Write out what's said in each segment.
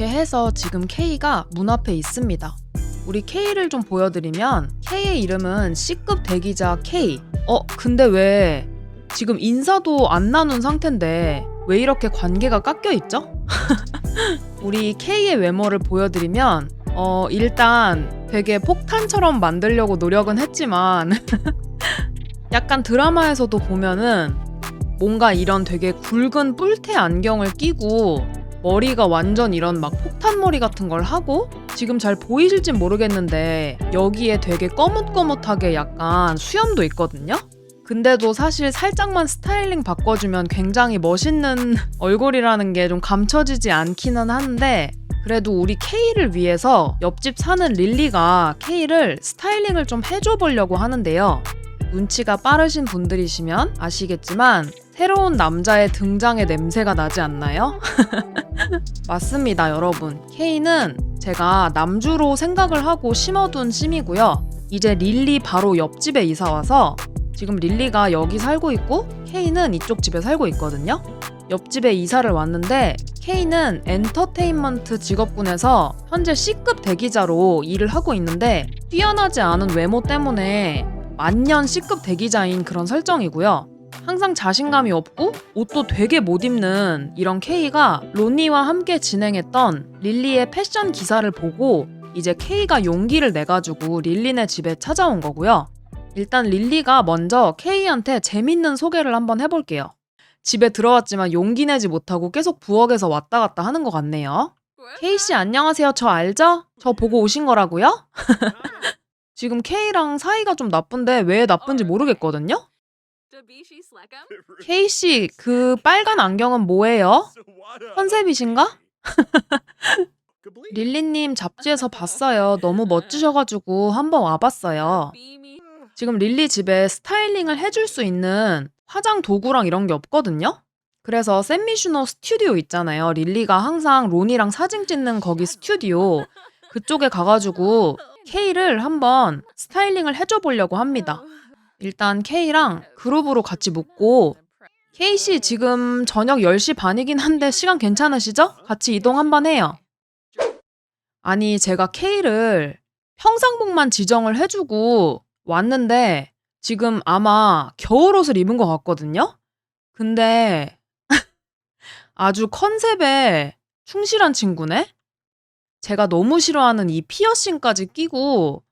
그렇게 해서 지금 K가 문 앞에 있습니다. 우리 K를 좀 보여드리면 K의 이름은 C급 대기자 K. 어, 근데 왜 지금 인사도 안 나눈 상태인데 왜 이렇게 관계가 깎여 있죠? 우리 K의 외모를 보여드리면 어, 일단 되게 폭탄처럼 만들려고 노력은 했지만 약간 드라마에서도 보면은 뭔가 이런 되게 굵은 뿔테 안경을 끼고 머리가 완전 이런 막 폭탄 머리 같은 걸 하고 지금 잘 보이실진 모르겠는데 여기에 되게 거뭇거뭇하게 약간 수염도 있거든요. 근데도 사실 살짝만 스타일링 바꿔주면 굉장히 멋있는 얼굴이라는 게 좀 감춰지지 않기는 한데 그래도 우리 K를 위해서 옆집 사는 릴리가 K를 스타일링을 좀 해줘 보려고 하는데요. 눈치가 빠르신 분들이시면 아시겠지만 새로운 남자의 등장의 냄새가 나지 않나요? 맞습니다, 여러분. K는 제가 남주로 생각을 하고 심어둔 심이고요. 이제 릴리 바로 옆집에 이사 와서 지금 릴리가 여기 살고 있고 K는 이쪽 집에 살고 있거든요. 옆집에 이사를 왔는데 K는 엔터테인먼트 직업군에서 현재 C급 대기자로 일을 하고 있는데 뛰어나지 않은 외모 때문에 만년 C급 대기자인 그런 설정이고요. 항상 자신감이 없고 옷도 되게 못 입는 이런 K가 로니와 함께 진행했던 릴리의 패션 기사를 보고 이제 K가 용기를 내가지고 릴리네 집에 찾아온 거고요. 일단 릴리가 먼저 K한테 재밌는 소개를 한번 해볼게요. 집에 들어왔지만 용기 내지 못하고 계속 부엌에서 왔다 갔다 하는 것 같네요. K씨 안녕하세요. 저 알죠? 저 보고 오신 거라고요? 지금 K랑 사이가 좀 나쁜데 왜 나쁜지 모르겠거든요? K씨 그 빨간 안경은 뭐예요? 컨셉이신가? 릴리님 잡지에서 봤어요. 너무 멋지셔가지고 한번 와봤어요. 지금 릴리 집에 스타일링을 해줄 수 있는 화장 도구랑 이런 게 없거든요? 그래서 샌미슈노 스튜디오 있잖아요. 릴리가 항상 론이랑 사진 찍는 거기 스튜디오 그쪽에 가가지고 K를 한번 스타일링을 해줘 보려고 합니다. 일단 K랑 그룹으로 같이 묵고 K씨 지금 저녁 10시 반이긴 한데 시간 괜찮으시죠? 같이 이동 한번 해요. 아니 제가 K를 평상복만 지정을 해주고 왔는데 지금 아마 겨울옷을 입은 것 같거든요? 근데 아주 컨셉에 충실한 친구네? 제가 너무 싫어하는 이 피어싱까지 끼고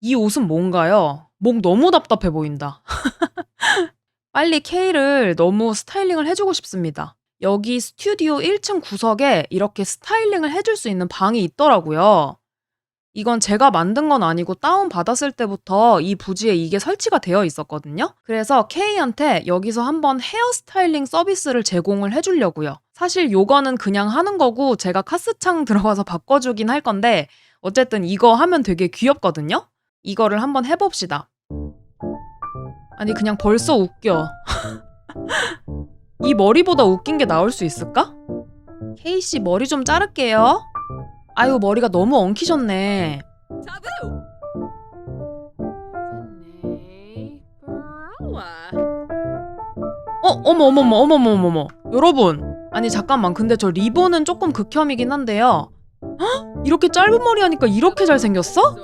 이 옷은 뭔가요? 목 너무 답답해 보인다. 빨리 K를 너무 스타일링을 해주고 싶습니다. 여기 스튜디오 1층 구석에 이렇게 스타일링을 해줄 수 있는 방이 있더라고요. 이건 제가 만든 건 아니고 다운 받았을 때부터 이 부지에 이게 설치가 되어 있었거든요. 그래서 K한테 여기서 한번 헤어스타일링 서비스를 제공을 해주려고요. 사실 요거는 그냥 하는 거고 제가 카스창 들어가서 바꿔주긴 할 건데 어쨌든 이거 하면 되게 귀엽거든요. 이거를 한번 해봅시다. 아니 그냥 벌써 웃겨. 이 머리보다 웃긴 게 나올 수 있을까? K씨 머리 좀 자를게요. 아유 머리가 너무 엉키셨네. 어 어머 어머 어머 어머 어머 어머 여러분 아니 잠깐만 근데 저 리본은 조금 극혐이긴 한데요. 헉? 이렇게 짧은 머리 하니까 이렇게 잘 생겼어?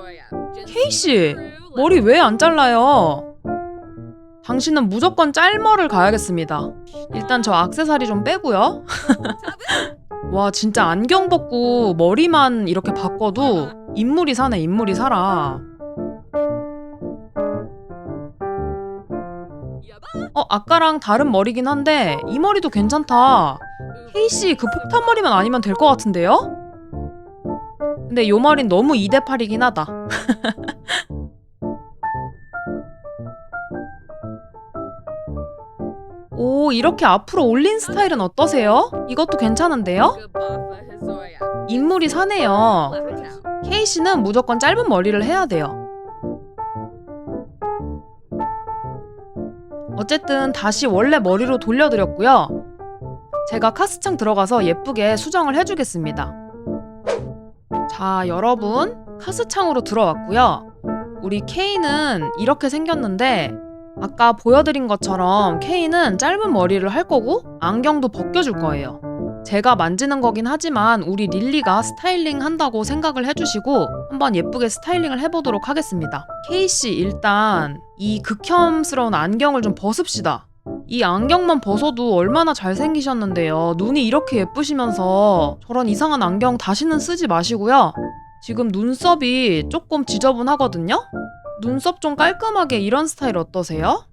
K씨 머리 왜 안 잘라요? 당신은 무조건 짤머를 가야겠습니다. 일단 저 악세사리 좀 빼고요. 와 진짜 안경 벗고 머리만 이렇게 바꿔도 인물이 사네 인물이 살아. 어 아까랑 다른 머리긴 한데 이 머리도 괜찮다. 헤이씨 그 폭탄 머리만 아니면 될 것 같은데요? 근데 요 머린 너무 2대 8이긴 하다. 오 이렇게 앞으로 올린 스타일은 어떠세요? 이것도 괜찮은데요? 인물이 사네요. 케이씨는 무조건 짧은 머리를 해야 돼요. 어쨌든 다시 원래 머리로 돌려드렸고요. 제가 카스창 들어가서 예쁘게 수정을 해주겠습니다. 자, 여러분. 카스창으로 들어왔고요. 우리 K는 이렇게 생겼는데 아까 보여드린 것처럼 K는 짧은 머리를 할 거고 안경도 벗겨줄 거예요. 제가 만지는 거긴 하지만 우리 릴리가 스타일링 한다고 생각을 해주시고 한번 예쁘게 스타일링을 해보도록 하겠습니다. 케이씨 일단 이 극혐스러운 안경을 좀 벗읍시다. 이 안경만 벗어도 얼마나 잘생기셨는데요. 눈이 이렇게 예쁘시면서 저런 이상한 안경 다시는 쓰지 마시고요. 지금 눈썹이 조금 지저분하거든요? 눈썹 좀 깔끔하게 이런 스타일 어떠세요?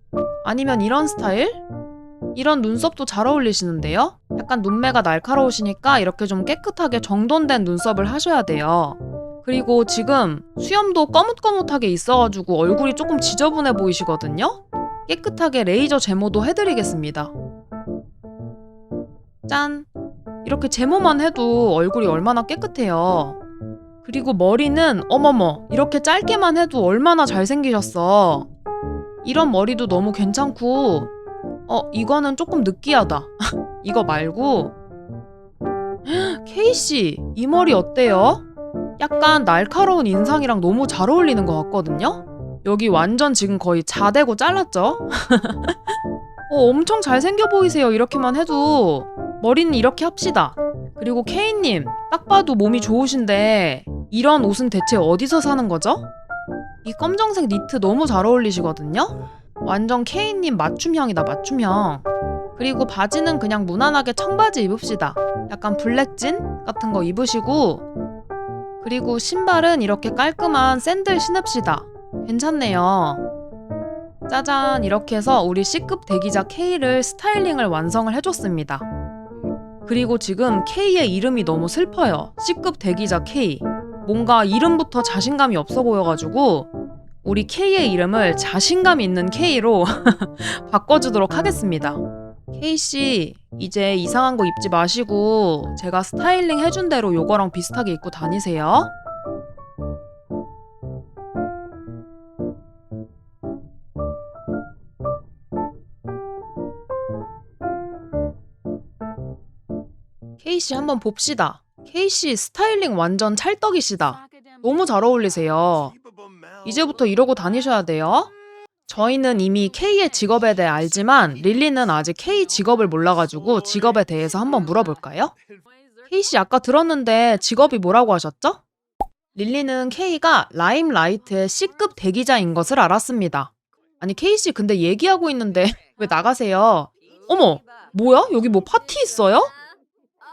아니면 이런 스타일? 이런 눈썹도 잘 어울리시는데요? 약간 눈매가 날카로우시니까 이렇게 좀 깨끗하게 정돈된 눈썹을 하셔야 돼요. 그리고 지금 수염도 거뭇거뭇하게 있어가지고 얼굴이 조금 지저분해 보이시거든요? 깨끗하게 레이저 제모도 해드리겠습니다. 짠! 이렇게 제모만 해도 얼굴이 얼마나 깨끗해요. 그리고 머리는 어머머 이렇게 짧게만 해도 얼마나 잘생기셨어. 이런 머리도 너무 괜찮고 어 이거는 조금 느끼하다. 이거 말고 케이씨 이 머리 어때요? 약간 날카로운 인상이랑 너무 잘 어울리는 것 같거든요? 여기 완전 지금 거의 자대고 잘랐죠? 어, 엄청 잘생겨 보이세요 이렇게만 해도 머리는 이렇게 합시다. 그리고 케이님 딱 봐도 몸이 좋으신데 이런 옷은 대체 어디서 사는 거죠? 이 검정색 니트 너무 잘 어울리시거든요? 완전 케이님 맞춤형이다 맞춤형 그리고 바지는 그냥 무난하게 청바지 입읍시다 약간 블랙진 같은 거 입으시고 그리고 신발은 이렇게 깔끔한 샌들 신읍시다 괜찮네요. 짜잔. 이렇게 해서 우리 C급 대기자 K를 스타일링을 완성을 해줬습니다. 그리고 지금 K의 이름이 너무 슬퍼요. C급 대기자 K. 뭔가 이름부터 자신감이 없어 보여가지고 우리 K의 이름을 자신감 있는 K로 바꿔주도록 하겠습니다. K씨, 이제 이상한 거 입지 마시고 제가 스타일링 해준 대로 요거랑 비슷하게 입고 다니세요. K씨 한번 봅시다. K씨 스타일링 완전 찰떡이시다. 너무 잘 어울리세요. 이제부터 이러고 다니셔야 돼요. 저희는 이미 K의 직업에 대해 알지만 릴리는 아직 K 직업을 몰라가지고 직업에 대해서 한번 물어볼까요? K 씨 아까 들었는데 직업이 뭐라고 하셨죠? 릴리는 K가 라임라이트의 C급 대기자인 것을 알았습니다. 아니 K 씨 근데 얘기하고 있는데 왜 나가세요? 어머 뭐야 여기 뭐 파티 있어요?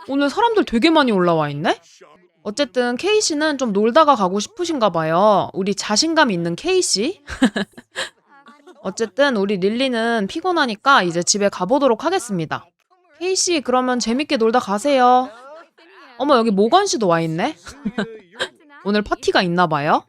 오늘 사람들 되게 많이 올라와 있네? 어쨌든 K씨는 좀 놀다가 가고 싶으신가 봐요. 우리 자신감 있는 K씨. 어쨌든 우리 릴리는 피곤하니까 이제 집에 가보도록 하겠습니다. K씨 그러면 재밌게 놀다 가세요. 어머 여기 모건 씨도 와 있네. 오늘 파티가 있나 봐요.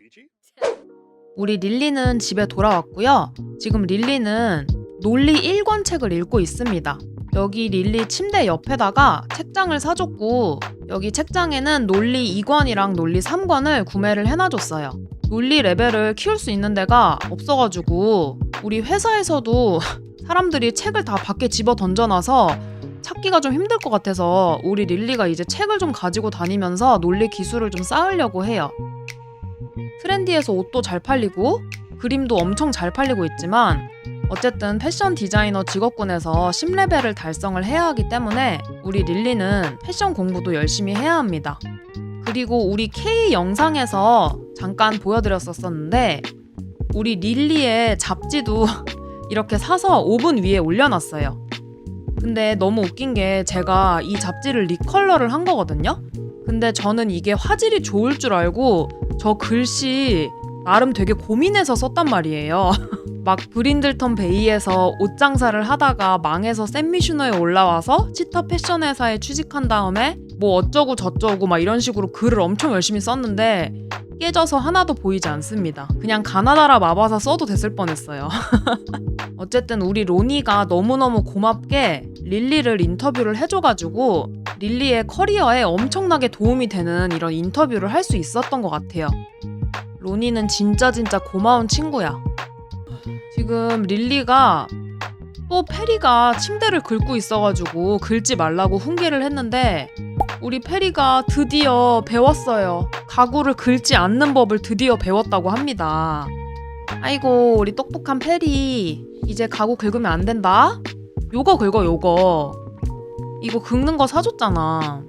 우리 릴리는 집에 돌아왔고요. 지금 릴리는 논리 1권 책을 읽고 있습니다. 여기 릴리 침대 옆에다가 책장을 사줬고 여기 책장에는 논리 2권이랑 논리 3권을 구매를 해놔줬어요. 논리 레벨을 키울 수 있는 데가 없어가지고 우리 회사에서도 사람들이 책을 다 밖에 집어 던져놔서 찾기가 좀 힘들 것 같아서 우리 릴리가 이제 책을 좀 가지고 다니면서 논리 기술을 좀 쌓으려고 해요. 트렌디에서 옷도 잘 팔리고 그림도 엄청 잘 팔리고 있지만 어쨌든 패션 디자이너 직업군에서 10레벨을 달성을 해야 하기 때문에 우리 릴리는 패션 공부도 열심히 해야 합니다. 그리고 우리 K 영상에서 잠깐 보여드렸었는데 우리 릴리의 잡지도 이렇게 사서 오븐 위에 올려놨어요. 근데 너무 웃긴 게 제가 이 잡지를 리컬러를 한 거거든요. 근데 저는 이게 화질이 좋을 줄 알고 저 글씨 나름 되게 고민해서 썼단 말이에요. 막 브린들턴 베이에서 옷 장사를 하다가 망해서 샌미슈너에 올라와서 치타 패션 회사에 취직한 다음에 뭐 어쩌고 저쩌고 막 이런 식으로 글을 엄청 열심히 썼는데 깨져서 하나도 보이지 않습니다. 그냥 가나다라 마바사 써도 됐을 뻔했어요. 어쨌든 우리 로니가 너무너무 고맙게 릴리를 인터뷰를 해줘가지고 릴리의 커리어에 엄청나게 도움이 되는 이런 인터뷰를 할 수 있었던 것 같아요. 로니는 진짜 진짜 고마운 친구야. 지금 릴리가 또 페리가 침대를 긁고 있어가지고 긁지 말라고 훈계를 했는데 우리 페리가 드디어 배웠어요. 가구를 긁지 않는 법을 드디어 배웠다고 합니다. 아이고 우리 똑똑한 페리 이제 가구 긁으면 안 된다. 요거 긁어 요거. 이거 긁는 거 사줬잖아.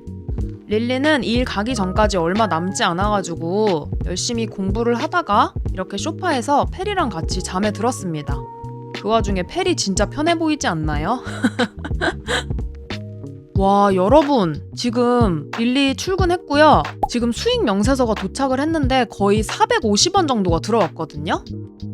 릴리는 일 가기 전까지 얼마 남지 않아가지고 열심히 공부를 하다가 이렇게 소파에서 페리랑 같이 잠에 들었습니다. 그 와중에 페리 진짜 편해 보이지 않나요? 와, 여러분. 지금 릴리 출근했고요. 지금 수익 명세서가 도착을 했는데 거의 450원 정도가 들어왔거든요.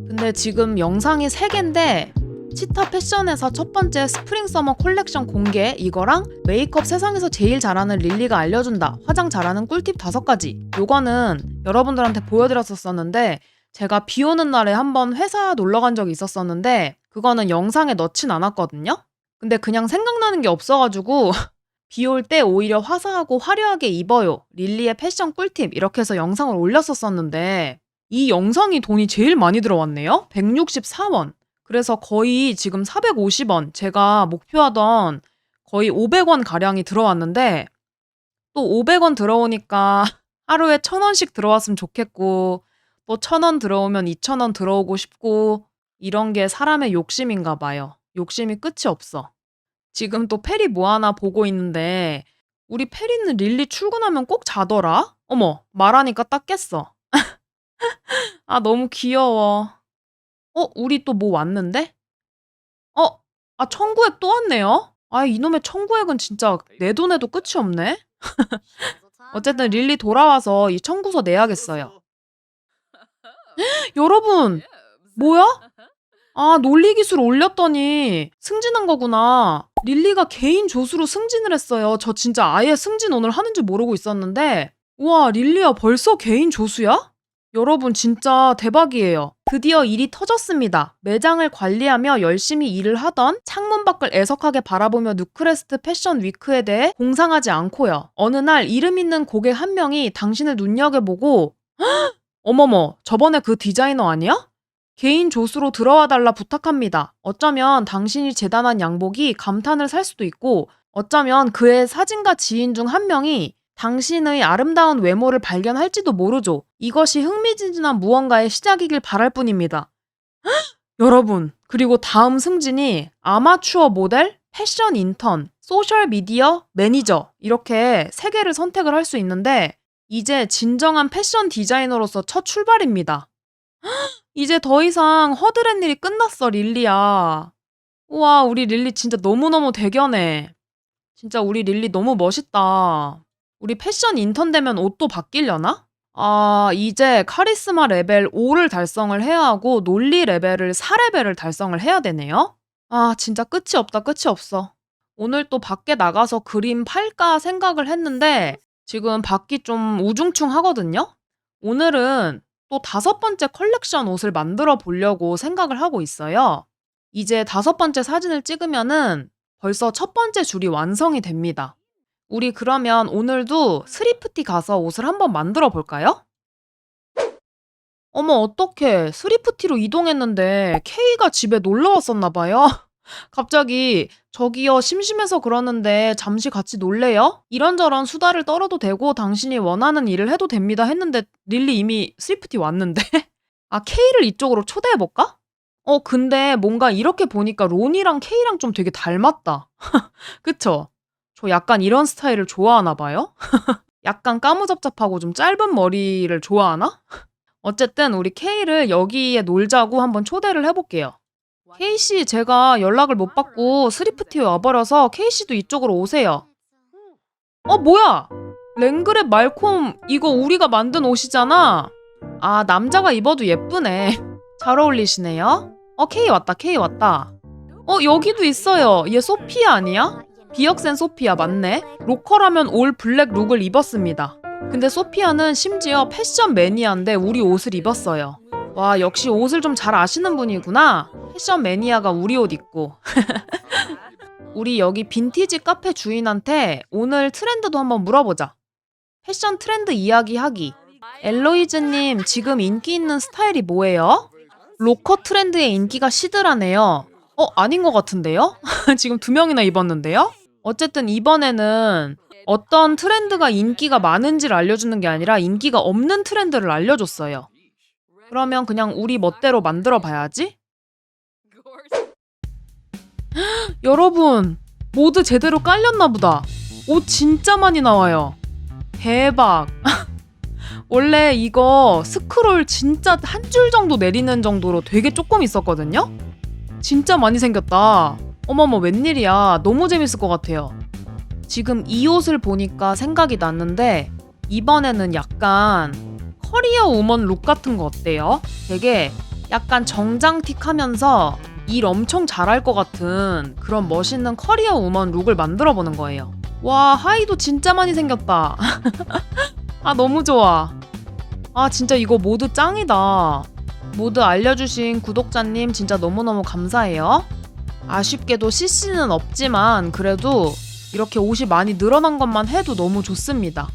근데 지금 영상이 3개인데 치타 패션에서 첫 번째 스프링 서머 콜렉션 공개. 이거랑 메이크업 세상에서 제일 잘하는 릴리가 알려준다. 화장 잘하는 꿀팁 다섯 가지. 요거는 여러분들한테 보여드렸었었는데 제가 비 오는 날에 한번 회사 놀러 간 적이 있었었는데 그거는 영상에 넣진 않았거든요. 근데 그냥 생각나는 게 없어가지고 비 올 때 오히려 화사하고 화려하게 입어요. 릴리의 패션 꿀팁. 이렇게 해서 영상을 올렸었었는데 이 영상이 돈이 제일 많이 들어왔네요. 164원 그래서 거의 지금 450원 제가 목표하던 거의 500원 가량이 들어왔는데 또 500원 들어오니까 하루에 1000원씩 들어왔으면 좋겠고 또 1000원 들어오면 2000원 들어오고 싶고 이런 게 사람의 욕심인가 봐요. 욕심이 끝이 없어. 지금 또 페리 뭐 하나 보고 있는데 우리 페리는 릴리 출근하면 꼭 자더라? 어머 말하니까 딱 깼어. 아 너무 귀여워. 어, 우리 또 뭐 왔는데? 어, 아, 청구액 또 왔네요? 아, 이놈의 청구액은 진짜 내 돈에도 끝이 없네? 어쨌든 릴리 돌아와서 이 청구서 내야겠어요. 여러분, 뭐야? 아, 논리 기술 올렸더니 승진한 거구나. 릴리가 개인 조수로 승진을 했어요. 저 진짜 아예 승진 오늘 하는 줄 모르고 있었는데. 우와, 릴리야 벌써 개인 조수야? 여러분 진짜 대박이에요. 드디어 일이 터졌습니다. 매장을 관리하며 열심히 일을 하던 창문 밖을 애석하게 바라보며 누크레스트 패션 위크에 대해 공상하지 않고요. 어느 날 이름 있는 고객 한 명이 당신을 눈여겨보고 "헉! 어머머 저번에 그 디자이너 아니야? 개인 조수로 들어와 달라 부탁합니다. 어쩌면 당신이 재단한 양복이 감탄을 살 수도 있고 어쩌면 그의 사진가 지인 중 한 명이 당신의 아름다운 외모를 발견할지도 모르죠. 이것이 흥미진진한 무언가의 시작이길 바랄 뿐입니다. 헉! 여러분, 그리고 다음 승진이 아마추어 모델, 패션 인턴, 소셜 미디어 매니저 이렇게 세 개를 선택을 할 수 있는데 이제 진정한 패션 디자이너로서 첫 출발입니다. 헉! 이제 더 이상 허드렛 일이 끝났어, 릴리야. 우와, 우리 릴리 진짜 너무너무 대견해. 진짜 우리 릴리 너무 멋있다. 우리 패션 인턴 되면 옷도 바뀌려나? 아, 이제 카리스마 레벨 5를 달성을 해야 하고 논리 레벨을 4레벨을 달성을 해야 되네요. 아, 진짜 끝이 없다, 끝이 없어. 오늘 또 밖에 나가서 그림 팔까 생각을 했는데 지금 밖이 좀 우중충 하거든요. 오늘은 또 다섯 번째 컬렉션 옷을 만들어 보려고 생각을 하고 있어요. 이제 다섯 번째 사진을 찍으면은 벌써 첫 번째 줄이 완성이 됩니다. 우리 그러면 오늘도 스리프티 가서 옷을 한번 만들어 볼까요? 어머, 어떡해. 스리프티로 이동했는데 K가 집에 놀러 왔었나 봐요. 갑자기 저기요 심심해서 그러는데 잠시 같이 놀래요? 이런저런 수다를 떨어도 되고 당신이 원하는 일을 해도 됩니다 했는데 릴리 이미 스리프티 왔는데 아 K를 이쪽으로 초대해 볼까? 어 근데 뭔가 이렇게 보니까 론이랑 K랑 좀 되게 닮았다 그쵸? 저 약간 이런 스타일을 좋아하나 봐요. 약간 까무잡잡하고 좀 짧은 머리를 좋아하나? 어쨌든 우리 K를 여기에 놀자고 한번 초대를 해볼게요. K씨 제가 연락을 못 받고 스리프티에 와버려서 K씨도 이쪽으로 오세요. 어 뭐야? 랭그랩 말콤 이거 우리가 만든 옷이잖아. 아 남자가 입어도 예쁘네. 잘 어울리시네요. 어 K 왔다 K 왔다. 어 여기도 있어요. 얘 소피아 아니야? 비역센 소피아 맞네. 로컬하면 올 블랙 룩을 입었습니다. 근데 소피아는 심지어 패션 매니아인데 우리 옷을 입었어요. 와 역시 옷을 좀 잘 아시는 분이구나. 패션 매니아가 우리 옷 입고. 우리 여기 빈티지 카페 주인한테 오늘 트렌드도 한번 물어보자. 패션 트렌드 이야기 하기. 엘로이즈님 지금 인기 있는 스타일이 뭐예요? 로커 트렌드의 인기가 시들하네요. 어 아닌 것 같은데요? 지금 두 명이나 입었는데요? 어쨌든 이번에는 어떤 트렌드가 인기가 많은지를 알려주는 게 아니라 인기가 없는 트렌드를 알려줬어요. 그러면 그냥 우리 멋대로 만들어 봐야지? 여러분, 모두 제대로 깔렸나 보다. 옷 진짜 많이 나와요. 대박. 원래 이거 스크롤 진짜 한 줄 정도 내리는 정도로 되게 조금 있었거든요? 진짜 많이 생겼다. 어머머, 웬일이야. 너무 재밌을 것 같아요. 지금 이 옷을 보니까 생각이 났는데, 이번에는 약간 커리어 우먼 룩 같은 거 어때요? 되게 약간 정장틱 하면서 일 엄청 잘할 것 같은 그런 멋있는 커리어 우먼 룩을 만들어 보는 거예요. 와, 하이도 진짜 많이 생겼다. 아, 너무 좋아. 아, 진짜 이거 모두 짱이다. 모두 알려주신 구독자님 진짜 너무너무 감사해요. 아쉽게도 CC는 없지만 그래도 이렇게 옷이 많이 늘어난 것만 해도 너무 좋습니다.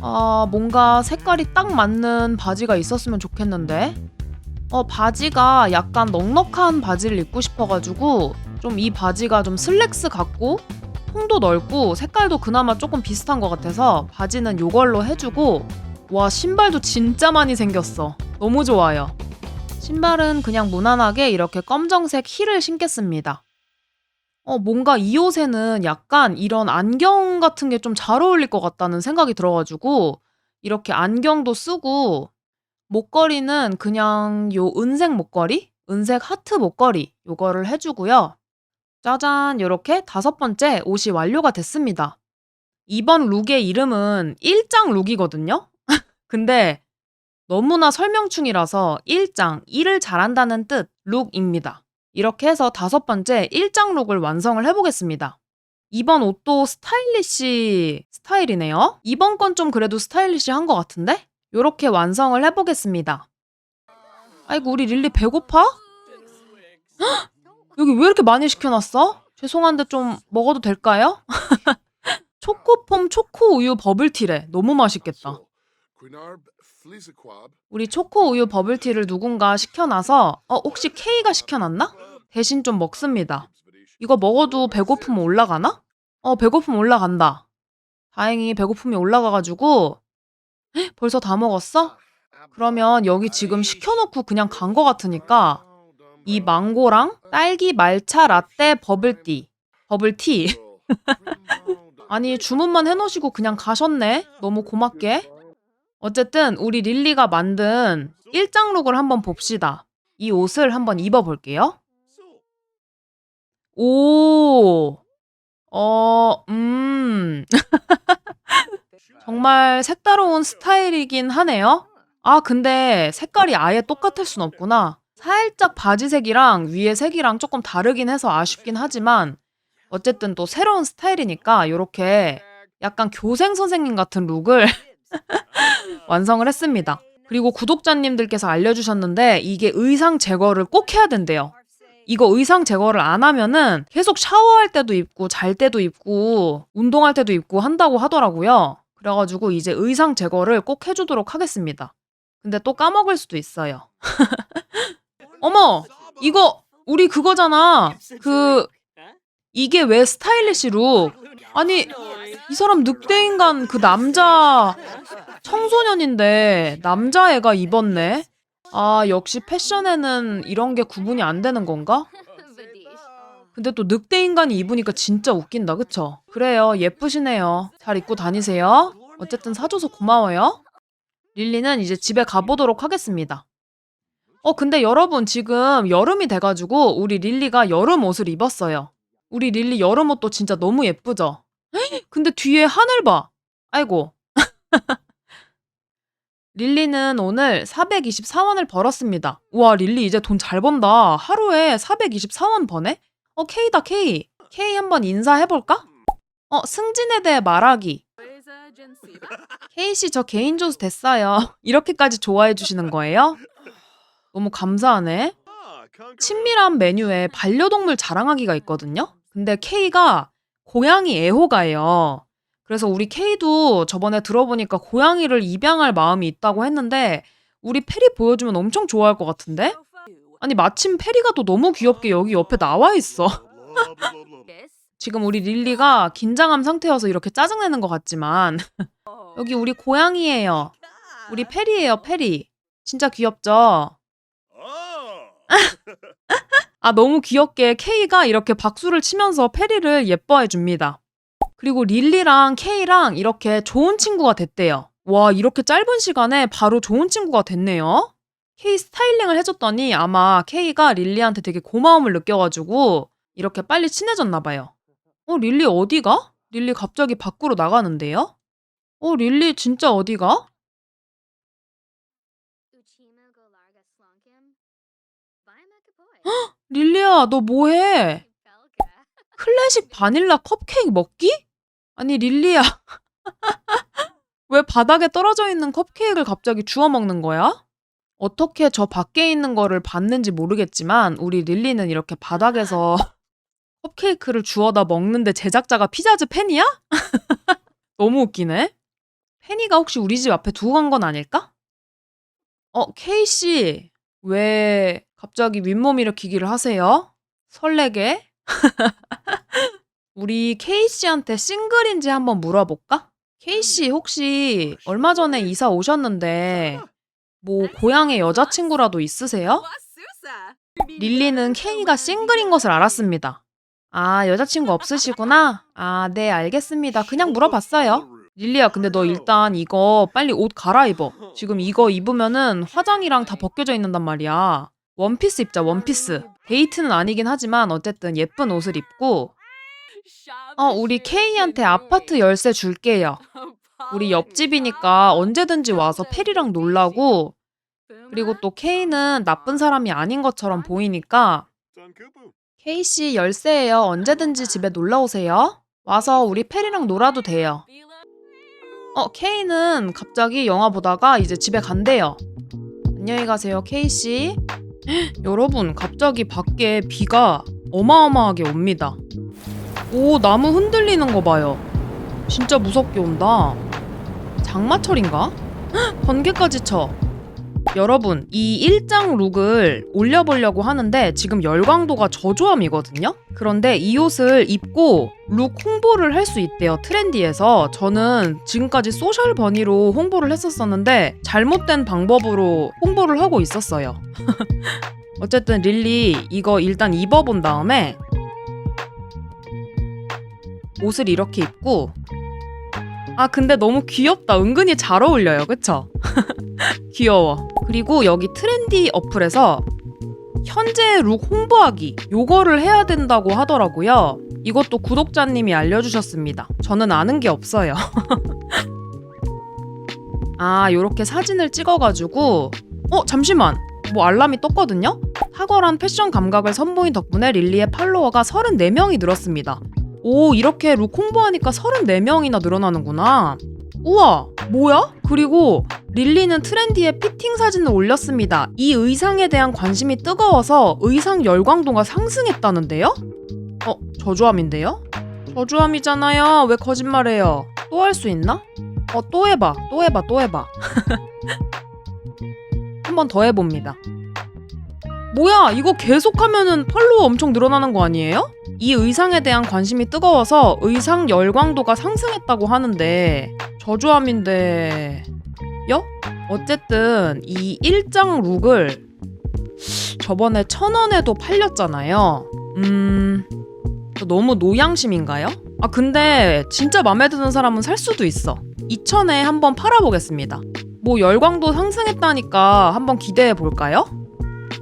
아, 뭔가 색깔이 딱 맞는 바지가 있었으면 좋겠는데. 어, 바지가 약간 넉넉한 바지를 입고 싶어가지고 좀 이 바지가 좀 슬랙스 같고 통도 넓고 색깔도 그나마 조금 비슷한 것 같아서 바지는 요걸로 해주고 와 신발도 진짜 많이 생겼어. 너무 좋아요. 신발은 그냥 무난하게 이렇게 검정색 힐을 신겠습니다. 어, 뭔가 이 옷에는 약간 이런 안경 같은 게 좀 잘 어울릴 것 같다는 생각이 들어 가지고 이렇게 안경도 쓰고 목걸이는 그냥 요 은색 목걸이? 은색 하트 목걸이 요거를 해 주고요. 짜잔 이렇게 다섯 번째 옷이 완료가 됐습니다. 이번 룩의 이름은 일장 룩이거든요? 근데 너무나 설명충이라서 일장, 일을 잘한다는 뜻 룩입니다. 이렇게 해서 다섯 번째 일장 룩을 완성을 해보겠습니다. 이번 옷도 스타일리시 스타일이네요. 이번 건 좀 그래도 스타일리시한 것 같은데? 이렇게 완성을 해보겠습니다. 아이고 우리 릴리 배고파? 헉! 여기 왜 이렇게 많이 시켜놨어? 죄송한데 좀 먹어도 될까요? 초코폼 초코 우유 버블티래. 너무 맛있겠다. 우리 초코 우유 버블티를 누군가 시켜놔서 어 혹시 K가 시켜놨나? 대신 좀 먹습니다. 이거 먹어도 배고픔 올라가나? 어 배고픔 올라간다. 다행히 배고픔이 올라가가지고 헉, 벌써 다 먹었어? 그러면 여기 지금 시켜놓고 그냥 간 거 같으니까 이 망고랑 딸기 말차 라떼 버블티 버블티 아니 주문만 해놓으시고 그냥 가셨네 너무 고맙게 어쨌든 우리 릴리가 만든 일장룩을 한번 봅시다 이 옷을 한번 입어볼게요 오, 어, 음. 정말 색다로운 스타일이긴 하네요. 아, 근데 색깔이 아예 똑같을 순 없구나. 살짝 바지색이랑 위에 색이랑 조금 다르긴 해서 아쉽긴 하지만 어쨌든 또 새로운 스타일이니까 이렇게 약간 교생 선생님 같은 룩을 완성을 했습니다. 그리고 구독자님들께서 알려주셨는데 이게 의상 제거를 꼭 해야 된대요. 이거 의상 제거를 안 하면은 계속 샤워할 때도 입고 잘 때도 입고 운동할 때도 입고 한다고 하더라고요. 그래가지고 이제 의상 제거를 꼭 해주도록 하겠습니다. 근데 또 까먹을 수도 있어요. 어머, 이거 우리 그거잖아. 그 이게 왜 스타일리시 룩? 아니 이 사람 늑대 인간 그 남자 청소년인데 남자애가 입었네. 아 역시 패션에는 이런 게 구분이 안 되는 건가? 근데 또 늑대 인간이 입으니까 진짜 웃긴다, 그쵸? 그래요, 예쁘시네요. 잘 입고 다니세요. 어쨌든 사줘서 고마워요. 릴리는 이제 집에 가보도록 하겠습니다. 어, 근데 여러분, 지금 여름이 돼가지고 우리 릴리가 여름 옷을 입었어요. 우리 릴리 여름 옷도 진짜 너무 예쁘죠? 헉, 근데 뒤에 하늘 봐. 아이고. 릴리는 오늘 424원을 벌었습니다. 우와, 릴리 이제 돈 잘 번다. 하루에 424원 버네? 어, K다, K. K 한번 인사해볼까? 어, 승진에 대해 말하기. K씨, 저 개인 조수 됐어요. 이렇게까지 좋아해주시는 거예요? 너무 감사하네. 친밀한 메뉴에 반려동물 자랑하기가 있거든요? 근데 K가 고양이 애호가예요. 그래서 우리 K도 저번에 들어보니까 고양이를 입양할 마음이 있다고 했는데 우리 페리 보여주면 엄청 좋아할 것 같은데? 아니 마침 페리가 또 너무 귀엽게 여기 옆에 나와 있어. 지금 우리 릴리가 긴장한 상태여서 이렇게 짜증내는 것 같지만 여기 우리 고양이예요. 우리 페리예요, 페리. 진짜 귀엽죠? 아, 너무 귀엽게 K가 이렇게 박수를 치면서 페리를 예뻐해 줍니다. 그리고 릴리랑 K랑 이렇게 좋은 친구가 됐대요. 와, 이렇게 짧은 시간에 바로 좋은 친구가 됐네요. K 스타일링을 해줬더니 아마 K가 릴리한테 되게 고마움을 느껴가지고 이렇게 빨리 친해졌나 봐요. 어, 릴리 어디가? 릴리 갑자기 밖으로 나가는데요? 어, 릴리 진짜 어디가? 릴리야, 너 뭐해? 클래식 바닐라 컵케이크 먹기? 아니, 릴리야. 왜 바닥에 떨어져 있는 컵케이크를 갑자기 주워 먹는 거야? 어떻게 저 밖에 있는 거를 봤는지 모르겠지만, 우리 릴리는 이렇게 바닥에서 컵케이크를 주워다 먹는데 제작자가 피자즈 팬이야? 너무 웃기네. 팬이가 혹시 우리 집 앞에 두고 간 건 아닐까? 어, 케이 씨, 왜 갑자기 윗몸 일으키기를 하세요? 설레게? 우리 케이씨한테 싱글인지 한번 물어볼까? 케이씨 혹시 얼마 전에 이사 오셨는데 뭐 고향에 여자친구라도 있으세요? 릴리는 케이가 싱글인 것을 알았습니다. 아, 여자친구 없으시구나? 아, 네, 알겠습니다. 그냥 물어봤어요. 릴리야, 근데 너 일단 이거 빨리 옷 갈아입어. 지금 이거 입으면은 화장이랑 다 벗겨져 있는단 말이야. 원피스 입자, 원피스. 데이트는 아니긴 하지만 어쨌든 예쁜 옷을 입고 어, 우리 케이한테 아파트 열쇠 줄게요. 우리 옆집이니까 언제든지 와서 페리랑 놀라고 그리고 또 케이는 나쁜 사람이 아닌 것처럼 보이니까 케이 씨 열쇠예요. 언제든지 집에 놀러 오세요. 와서 우리 페리랑 놀아도 돼요. 어, 케이는 갑자기 영화 보다가 이제 집에 간대요. 안녕히 가세요, 케이 씨. 여러분, 갑자기 밖에 비가 어마어마하게 옵니다. 오, 나무 흔들리는 거 봐요. 진짜 무섭게 온다. 장마철인가? 헉, 번개까지 쳐. 여러분, 이 일장 룩을 올려보려고 하는데 지금 열광도가 저조함이거든요? 그런데 이 옷을 입고 룩 홍보를 할 수 있대요, 트렌디에서. 저는 지금까지 소셜 버니로 홍보를 했었었는데 잘못된 방법으로 홍보를 하고 있었어요. 어쨌든 릴리 이거 일단 입어본 다음에 옷을 이렇게 입고. 아 근데 너무 귀엽다. 은근히 잘 어울려요. 그쵸? 귀여워. 그리고 여기 트렌디 어플에서 현재 룩 홍보하기 요거를 해야 된다고 하더라고요. 이것도 구독자님이 알려주셨습니다. 저는 아는 게 없어요. 아 요렇게 사진을 찍어가지고. 어 잠시만. 뭐 알람이 떴거든요? 탁월한 패션 감각을 선보인 덕분에 릴리의 팔로워가 34명이 늘었습니다 오, 이렇게 룩 홍보하니까 34명이나 늘어나는구나. 우와, 뭐야? 그리고 릴리는 트렌디에 피팅 사진을 올렸습니다. 이 의상에 대한 관심이 뜨거워서 의상 열광도가 상승했다는데요? 어, 저주함인데요? 저주함이잖아요. 왜 거짓말해요? 또 할 수 있나? 어, 또 해봐. 또 해봐. 또 해봐. 한 번 더 해봅니다. 뭐야, 이거 계속하면은 팔로워 엄청 늘어나는 거 아니에요? 이 의상에 대한 관심이 뜨거워서 의상 열광도가 상승했다고 하는데 저주함인데 요? 어쨌든 이 일장 룩을 저번에 천 원에도 팔렸잖아요. 음 너무 노양심인가요? 아 근데 진짜 마음에 드는 사람은 살 수도 있어. 2천에 한번 팔아보겠습니다. 뭐 열광도 상승했다니까 한번 기대해 볼까요?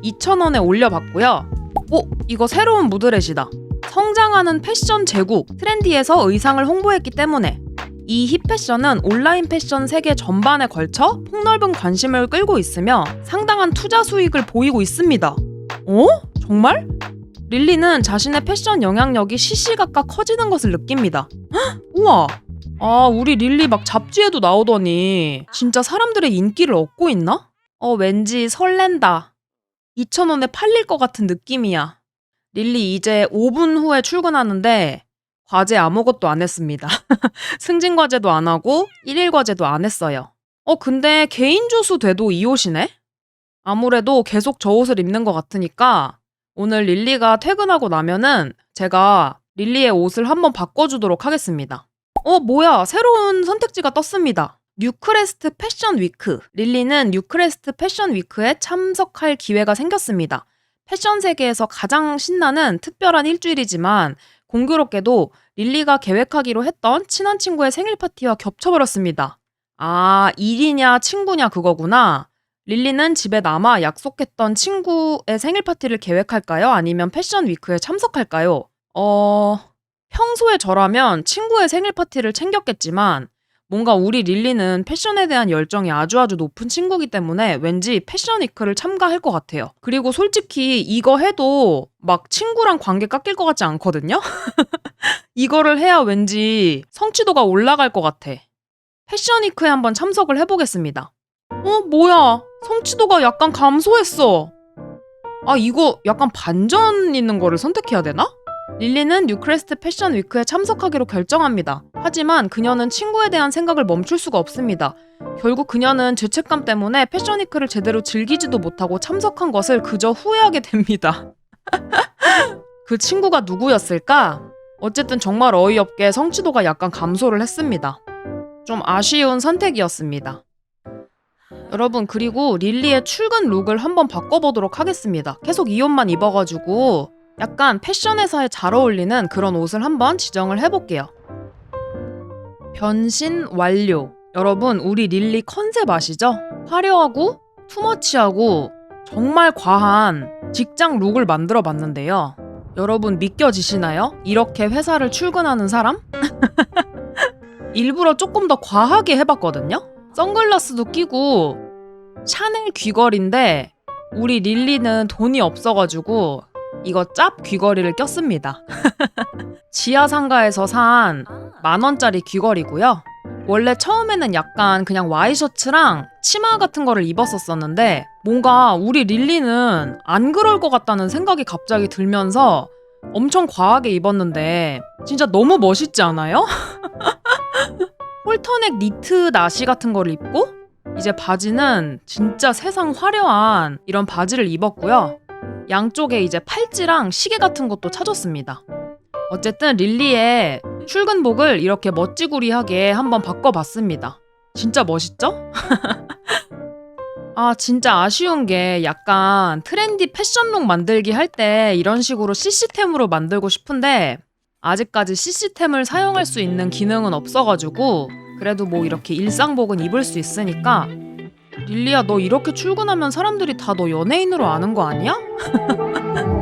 2,000원에 올려봤고요. 오, 이거 새로운 무드렛이다. 성장하는 패션 제국 트렌디에서 의상을 홍보했기 때문에 이 힙패션은 온라인 패션 세계 전반에 걸쳐 폭넓은 관심을 끌고 있으며 상당한 투자 수익을 보이고 있습니다. 어? 정말? 릴리는 자신의 패션 영향력이 시시각각 커지는 것을 느낍니다. 헉, 우와! 아, 우리 릴리 막 잡지에도 나오더니 진짜 사람들의 인기를 얻고 있나? 어, 왠지 설렌다. 2,000원에 팔릴 것 같은 느낌이야. 릴리 이제 5분 후에 출근하는데 과제 아무것도 안 했습니다. 승진 과제도 안 하고 1일 과제도 안 했어요. 어, 근데 개인 주수 돼도 이 옷이네? 아무래도 계속 저 옷을 입는 것 같으니까 오늘 릴리가 퇴근하고 나면은 제가 릴리의 옷을 한번 바꿔주도록 하겠습니다. 어, 뭐야. 새로운 선택지가 떴습니다. 뉴크레스트 패션 위크. 릴리는 뉴크레스트 패션 위크에 참석할 기회가 생겼습니다. 패션 세계에서 가장 신나는 특별한 일주일이지만 공교롭게도 릴리가 계획하기로 했던 친한 친구의 생일 파티와 겹쳐버렸습니다. 아, 일이냐 친구냐 그거구나. 릴리는 집에 남아 약속했던 친구의 생일 파티를 계획할까요? 아니면 패션 위크에 참석할까요? 어, 평소에 저라면 친구의 생일 파티를 챙겼겠지만 뭔가 우리 릴리는 패션에 대한 열정이 아주 아주 높은 친구기 때문에 왠지 패션 위크를 참가할 것 같아요. 그리고 솔직히 이거 해도 막 친구랑 관계 깎일 것 같지 않거든요? 이거를 해야 왠지 성취도가 올라갈 것 같아. 패션 위크에 한번 참석을 해보겠습니다. 어, 뭐야. 성취도가 약간 감소했어. 아, 이거 약간 반전 있는 거를 선택해야 되나? 릴리는 뉴크레스트 패션 위크에 참석하기로 결정합니다. 하지만 그녀는 친구에 대한 생각을 멈출 수가 없습니다. 결국 그녀는 죄책감 때문에 패션 위크를 제대로 즐기지도 못하고 참석한 것을 그저 후회하게 됩니다. 그 친구가 누구였을까? 어쨌든 정말 어이없게 성취도가 약간 감소를 했습니다. 좀 아쉬운 선택이었습니다. 여러분 그리고 릴리의 출근 룩을 한번 바꿔보도록 하겠습니다. 계속 이 옷만 입어가지고 약간 패션 회사에 잘 어울리는 그런 옷을 한번 지정을 해볼게요. 변신 완료. 여러분 우리 릴리 컨셉 아시죠? 화려하고 투머치하고 정말 과한 직장 룩을 만들어 봤는데요. 여러분 믿겨지시나요? 이렇게 회사를 출근하는 사람? 일부러 조금 더 과하게 해봤거든요. 선글라스도 끼고 샤넬 귀걸이인데 우리 릴리는 돈이 없어가지고 이거 짭 귀걸이를 꼈습니다. 지하 상가에서 산 만 원짜리 귀걸이고요. 원래 처음에는 약간 그냥 와이셔츠랑 치마 같은 거를 입었었었는데 뭔가 우리 릴리는 안 그럴 것 같다는 생각이 갑자기 들면서 엄청 과하게 입었는데 진짜 너무 멋있지 않아요? 홀터넥 니트 나시 같은 거를 입고 이제 바지는 진짜 세상 화려한 이런 바지를 입었고요. 양쪽에 이제 팔찌랑 시계 같은 것도 차줬습니다. 어쨌든 릴리의 출근복을 이렇게 멋지구리하게 한번 바꿔봤습니다. 진짜 멋있죠? 아, 진짜 아쉬운 게 약간 트렌디 패션룩 만들기 할 때 이런 식으로 CC템으로 만들고 싶은데 아직까지 CC템을 사용할 수 있는 기능은 없어가지고 그래도 뭐 이렇게 일상복은 입을 수 있으니까 릴리야 너 이렇게 출근하면 사람들이 다 너 연예인으로 아는 거 아니야?